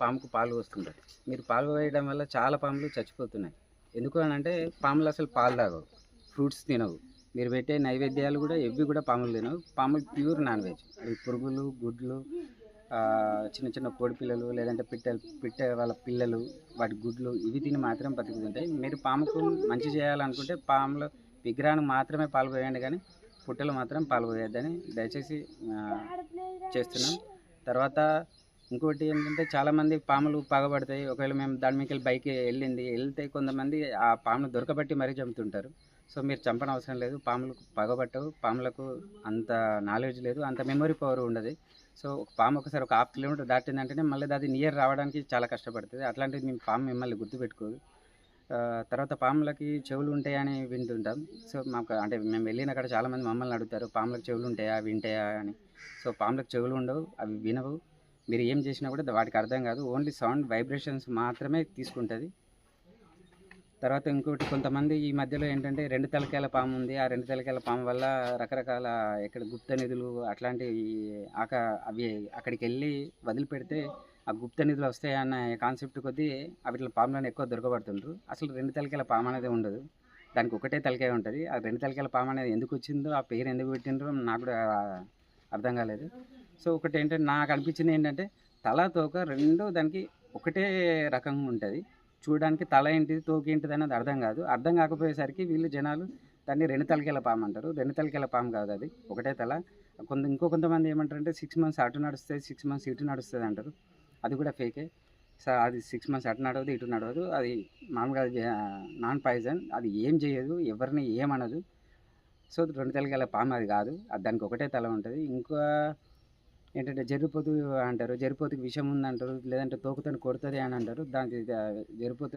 పాముకు పాలు పోస్తుంటారు మీరు పాలు పోయడం వల్ల చాలా పాములు చచ్చిపోతున్నాయి. ఎందుకు అని అంటే పాములు అసలు పాలు తాగవు ఫ్రూట్స్ తినవు. మీరు పెట్టే నైవేద్యాలు కూడా ఇవి కూడా పాములు తినవు. పాములు ప్యూర్ నాన్ వెజ్. అవి పురుగులు గుడ్లు చిన్న చిన్న కోడి పిల్లలు లేదంటే పిట్టలు పిట్ట వాళ్ళ పిల్లలు వాటి గుడ్లు ఇవి తిని మాత్రం బతుకుతుంటాయి. మీరు పాముకు మంచి చేయాలనుకుంటే పాముల విగ్రహానికి మాత్రమే పాలు పోయండి కానీ పుట్టలు మాత్రం పాలు దయచేసి చేస్తున్నాం. తర్వాత ఇంకోటి ఏంటంటే చాలామంది పాములు పగబడతాయి. ఒకవేళ మేము దాని మీకు బైక్ వెళ్ళింది వెళ్తే కొంతమంది ఆ పామును దొరకబట్టి మరీ చంపుతుంటారు. సో మీరు చంపన అవసరం లేదు. పాములకు పగబట్టవు. పాములకు అంత నాలెడ్జ్ లేదు. అంత మెమరీ పవర్ ఉండదు. సో ఒక పాము ఒకసారి ఒక హాఫ్ కిలోమీటర్ దాటిందంటేనే మళ్ళీ అది నియర్ రావడానికి చాలా కష్టపడుతుంది. అట్లాంటిది మేము పాము మిమ్మల్ని గుర్తుపెట్టుకోదు. తర్వాత పాములకి చెవులు ఉంటాయని వింటుంటాం. సో మాకు అంటే మేము వెళ్ళిన అక్కడ చాలామంది మమ్మల్ని అడుగుతారు. పాములకు చెవులు ఉంటాయా? వింటాయా అని. సో పాములకు చెవులు ఉండవు. అవి వినవు. మీరు ఏం చేసినా కూడా వాటికి అర్థం కాదు. ఓన్లీ సౌండ్ వైబ్రేషన్స్ మాత్రమే తీసుకుంటుంది. తర్వాత ఇంకోటి కొంతమంది ఈ మధ్యలో ఏంటంటే రెండు తలకాయల పాము ఉంది. ఆ రెండు తలకాయల పాము వల్ల రకరకాల ఎక్కడ గుప్త నిధులు అట్లాంటివి ఆక అవి అక్కడికి వెళ్ళి వదిలిపెడితే ఆ గుప్త నిధులు వస్తాయన్న కాన్సెప్ట్ కొద్దీ వాటిలో పాములను ఎక్కువ దొరకబడుతుండ్రు. అసలు రెండు తలకాయల పాము అనేది ఉండదు. దానికి ఒకటే తలకాయ ఉంటుంది. ఆ రెండు తలకాయల పాము అనేది ఎందుకు వచ్చిందో ఆ పేరు ఎందుకు పెట్టిండ్రో నాకు కూడా అర్థం కాలేదు. సో ఒకటి ఏంటంటే నాకు అనిపించింది ఏంటంటే తల తోక రెండు దానికి ఒకటే రకంగా ఉంటుంది. చూడడానికి తల ఏంటిది తోక ఏంటిది అనేది అర్థం కాదు. అర్థం కాకపోయేసరికి వీళ్ళు జనాలు దాన్ని రెండు తలకాయల పాము అంటారు. రెండు తలకాయల పాము కాదు అది. ఒకటే తల. కొంత ఇంకో కొంతమంది ఏమంటారంటే సిక్స్ మంత్స్ అటు నడుస్తుంది సిక్స్ మంత్స్ ఇటు నడుస్తుంది అంటారు. అది కూడా ఫేకే. సో అది సిక్స్ మంత్స్ అటు నడవదు ఇటు నడవదు. అది మామూలుగా అది నాన్ పాయిజన్. అది ఏం చేయదు ఎవరిని ఏమనదు. సో రెండు తలకాయల పాము అది కాదు. అది దానికి ఒకటే తల ఉంటుంది. ఇంకా ఏంటంటే జరిపోతు అంటారు. జరిపోతుకి విషం ఉందంటారు. లేదంటే తోకుతోని కొడుతుంది అని అంటారు. దానికి జరిపోతు